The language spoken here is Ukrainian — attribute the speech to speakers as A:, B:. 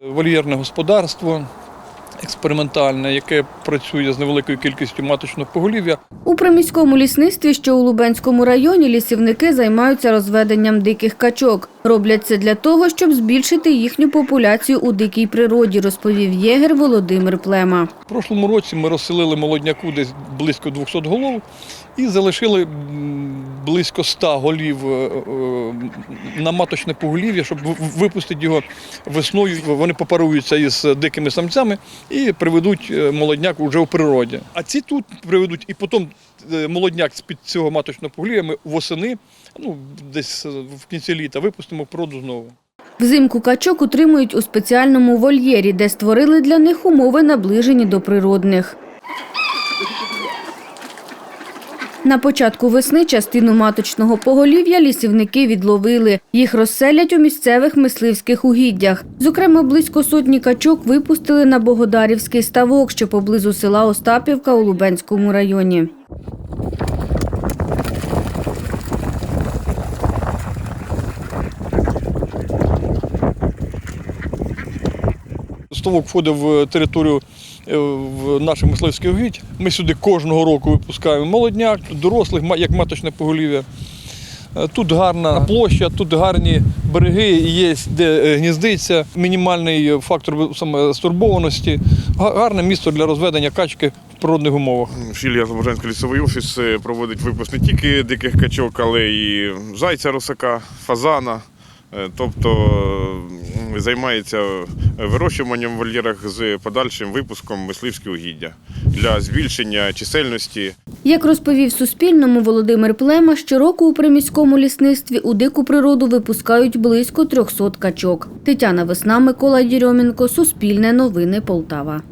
A: Вольєрне господарство експериментальне, яке працює з невеликою кількістю маточного поголів'я.
B: У приміському лісництві, що у Лубенському районі, лісівники займаються розведенням диких качок. Роблять це для того, щоб збільшити їхню популяцію у дикій природі, розповів єгер Володимир Плема.
A: В прошлому році ми розселили молодняку десь близько 200 голов і залишили близько 100 голів е, е, на маточне поголів'я, щоб випустити його весною. Вони попаруються із дикими самцями і приведуть е, молодняк уже у природі. А ці тут приведуть і потім молодняк з-під цього маточного поголів'я ми восени, ну десь в кінці літа випустимо в природу знову.
B: Взимку качок утримують у спеціальному вольєрі, де створили для них умови, наближені до природних. На початку весни частину маточного поголів'я лісівники відловили. Їх розселять у місцевих мисливських угіддях. Зокрема, близько сотні качок випустили на Богодарівський ставок, що поблизу села Остапівка у Лубенському районі.
A: Ставок входить в територію е, в наших мисливських угідь. Ми сюди кожного року випускаємо молодняк, дорослих, як маточне поголів'я. Е, Тут гарна площа, тут гарні береги, є де е, гніздиться, мінімальний фактор саме стурбованості. Гарне місце для розведення качки в природних умовах.
C: Філія Слобожанський лісовий офіс е, проводить випуск не тільки диких качок, але і зайця русака, фазана. Е, Тобто займається вирощуванням в вольєрах з подальшим випуском мисливські угіддя для збільшення чисельності
B: Як розповів Суспільному Володимир Плема, щороку у приміському лісництві у дику природу випускають близько 300 качок. Тетяна Весна, Микола Єрьомінко, Суспільне новини Полтава.